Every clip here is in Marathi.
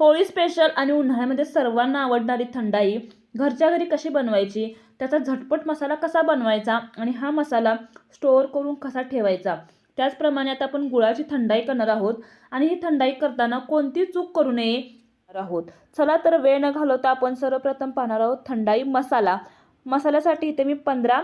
होळी स्पेशल आणि उन्हाळ्यामध्ये सर्वांना आवडणारी थंडाई घरच्या घरी कशी बनवायची? त्याचा झटपट मसाला कसा बनवायचा? आणि हा मसाला स्टोअर करून कसा ठेवायचा? त्याचप्रमाणे आता आपण गुळाची थंडाई करणार आहोत आणि ही थंडाई करताना कोणती चूक करू नये? आहोत. चला तर वेळ न घालवता आपण सर्वप्रथम पाहणार आहोत थंडाई मसाला. मसाल्यासाठी इथे मी पंधरा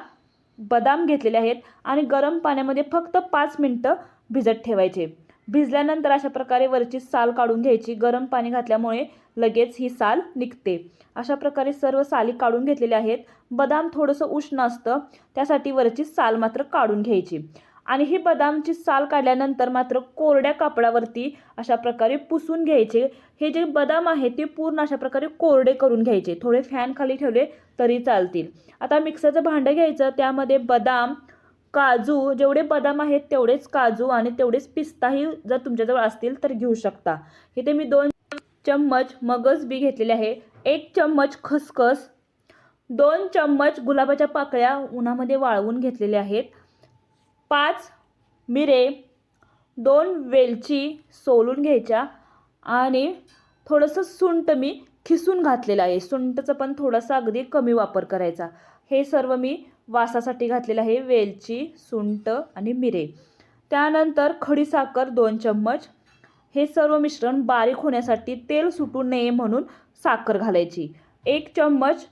बदाम घेतलेले आहेत आणि गरम पाण्यामध्ये फक्त पाच मिनटं भिजत ठेवायचे. भिजल्यानंतर अशा प्रकारे वरची साल काढून घ्यायची. गरम पाणी घातल्यामुळे लगेच ही साल निघते. अशा प्रकारे सर्व साली काढून घेतलेल्या आहेत. बदाम थोडंसं उष्ण असतं. त्यासाठी वरची साल मात्र काढून घ्यायची. आणि ही बदामची साल काढल्यानंतर मात्र कोरड्या कापडावरती अशा प्रकारे पुसून घ्यायचे. हे जे बदाम आहे ते पूर्ण अशा प्रकारे कोरडे करून घ्यायचे. थोडे फॅन खाली ठेवले तरी चालतील. आता मिक्सरचं भांडं घ्यायचं. त्यामध्ये बदाम काजू जेवढे बदाम आहेत तेवढेच काजू आणि तेवढेच पिस्ताही जर तुमच्याजवळ असतील तर घेऊ शकता. इथे मी दोन चम्मच मगज बी घेतलेले आहे. एक चम्मच खसखस दोन चम्मच गुलाबाच्या पाकळ्या उन्हामध्ये वाळवून घेतलेल्या आहेत. पाच मिरे दोन वेलची सोलून घ्यायच्या आणि थोडंसं सुंट मी खिसून घातलेलं आहे. सुंठचं पण थोडासा अगदी कमी वापर करायचा. हे सर्व मी वासासाठी घातलेलं आहे. वेलची सुंट आणि मिरे. त्यानंतर खडीसाखर दोन चम्मच. हे सर्व मिश्रण बारीक होण्यासाठी तेल सुटू नये म्हणून साखर घालायची. एक चम्मच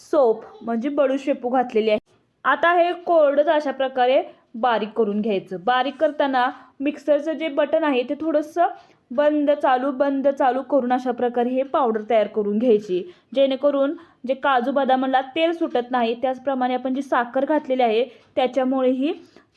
सोप म्हणजे बडूशेपू घातलेली आहे. आता हे कोरडंच अशा प्रकारे बारीक करून घ्यायचं. बारीक करताना मिक्सरचं जे बटन आहे ते थोडंसं बंद चालू बंद चालू करून अशा प्रकारे हे पावडर तयार करून घ्यायची. जेणेकरून जे काजू बदामाला तेल सुटत नाही त्याचप्रमाणे आपण जी साखर घातलेली आहे त्याच्यामुळेही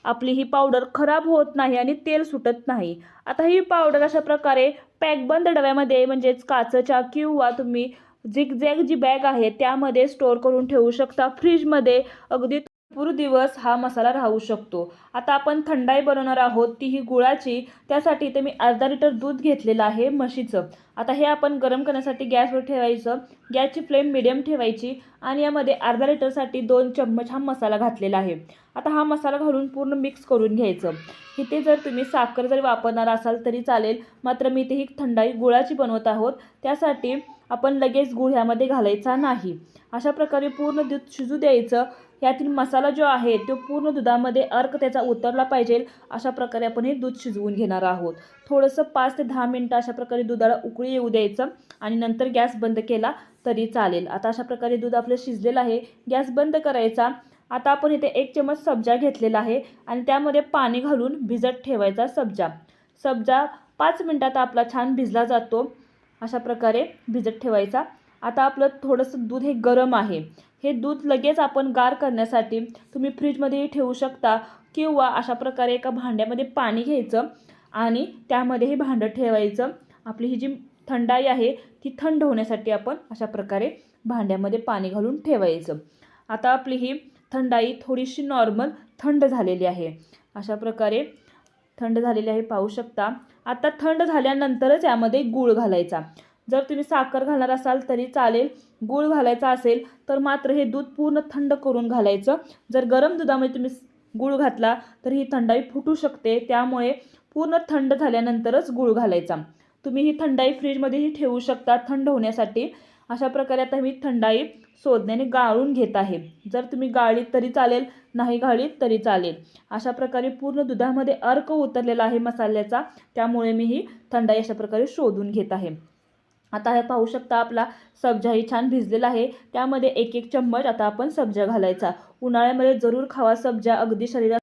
आपली ही पावडर खराब होत नाही आणि तेल सुटत नाही. आता ही पावडर अशा प्रकारे पॅकबंद डब्यामध्ये म्हणजेच काचच्या किंवा तुम्ही झिगझॅग जी बॅग आहे त्यामध्ये स्टोअर करून ठेवू शकता. फ्रीजमध्ये अगदी भरपूर दिवस हा मसाला राहू शकतो. आता आपण थंडाई बनवणार आहोत ती ही गुळाची. त्यासाठी इथे मी अर्धा लिटर दूध घेतलेलं आहे म्हशीचं. आता हे आपण गरम करण्यासाठी गॅसवर ठेवायचं. गॅसची फ्लेम मिडियम ठेवायची आणि यामध्ये अर्धा लिटरसाठी दोन चम्मच हा मसाला घातलेला आहे. आता हा मसाला घालून पूर्ण मिक्स करून घ्यायचं. इथे जर तुम्ही साखर जरी वापरणार असाल तरी चालेल. मात्र मी इथे ही थंडाई गुळाची बनवत आहोत. त्यासाठी आपण लगेच गुळ ह्यामध्ये घालायचा नाही. अशा प्रकारे पूर्ण दूध शिजू द्यायचं. यातील मसाला जो आहे तो पूर्ण दुधामध्ये अर्क त्याचा उतरला पाहिजे. अशा प्रकारे आपण हे दूध शिजवून घेणार आहोत. थोडंसं पाच ते दहा मिनटं अशा प्रकारे दुधाला उकळी येऊ द्यायचं आणि नंतर गॅस बंद केला तरी चालेल. आता अशा प्रकारे दूध आपलं शिजलेलं आहे. गॅस बंद करायचा. आता आपण इथे एक चमच सब्जा घेतलेला आहे आणि त्यामध्ये पाणी घालून भिजत ठेवायचा सब्जा. सब्जा पाच मिनटात आपला छान भिजला जातो. अशा प्रकारे भिजत ठेवायचा. आता आपलं थोडंसं दूध हे गरम आहे. हे दूध लगेच आपण गार करण्यासाठी तुम्ही फ्रीजमध्येही ठेवू शकता किंवा अशा प्रकारे एका भांड्यामध्ये पाणी घ्यायचं आणि त्यामध्ये हे भांडं ठेवायचं. आपली ही जी थंडाई आहे ती थंड होण्यासाठी आपण अशा प्रकारे भांड्यामध्ये पाणी घालून ठेवायचं. आता आपली ही थंडाई थोडीशी नॉर्मल थंड झालेली आहे. अशा प्रकारे थंड झालेली आहे पाहू शकता. आता थंड झाल्यानंतरच यामध्ये गूळ घालायचा. जर तुम्ही साखर घालणार असाल तरी चालेल गूळ घालायचा असेल तर मात्र हे दूध पूर्ण थंड करून घालायचं. जर गरम दुधामध्ये तुम्ही गूळ घातला तर ही थंडाई फुटू शकते. त्यामुळे पूर्ण थंड झाल्यानंतरच गूळ घालायचा. तुम्ही ही थंडाई फ्रीजमध्येही ठेवू शकता थंड होण्यासाठी. अशा प्रकारे आता मी थंडाई शोधण्याने गाळून घेत आहे. जर तुम्ही गाळीत तरी चालेल नाही गाळीत तरी चालेल. अशा प्रकारे पूर्ण दुधामध्ये अर्क उतरलेला आहे मसाल्याचा. त्यामुळे मी ही थंडाई अशा प्रकारे शोधून घेत आहे. आता हे पाहू शकता आपला सब्जाही छान भिजलेला आहे. त्यामध्ये एक एक चम्मच आता आपण सब्जा घालायचा. उन्हाळ्यामध्ये जरूर खावा सब्जा अगदी शरीरात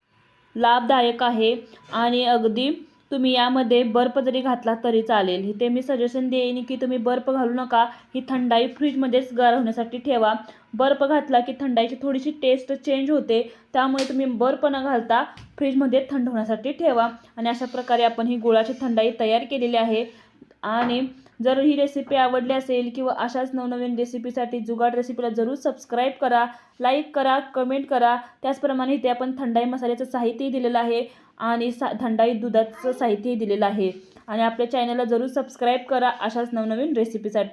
लाभदायक आहे. आणि अगदी तुम्ही यामध्ये बर्फ जरी घातला तरी चालेल. इथे मी सजेशन देईन की तुम्ही बर्फ घालू नका. ही थंडाई फ्रीजमध्येच गार होण्यासाठी ठेवा. बर्फ घातला की थंडाईची थोडीशी टेस्ट चेंज होते. त्यामुळे तुम्ही बर्फ न घालता फ्रीजमध्ये थंड होण्यासाठी ठेवा. आणि अशा प्रकारे आपण ही गुळाची थंडाई तयार केलेली आहे. आणि जर ही रेसिपी आवडली असेल किंवा अशाच नवनवीन रेसिपीसाठी जुगाड रेसिपीला जरूर सबस्क्राईब करा लाईक करा कमेंट करा. त्याचप्रमाणे इथे आपण थंडाई मसाल्याचं साहित्यही दिलेलं आहे आणि सा थंडाई दुधाचं साहित्यही दिलेलं आहे. आणि आपल्या चॅनलला जरूर सबस्क्राईब करा अशाच नवनवीन रेसिपीसाठी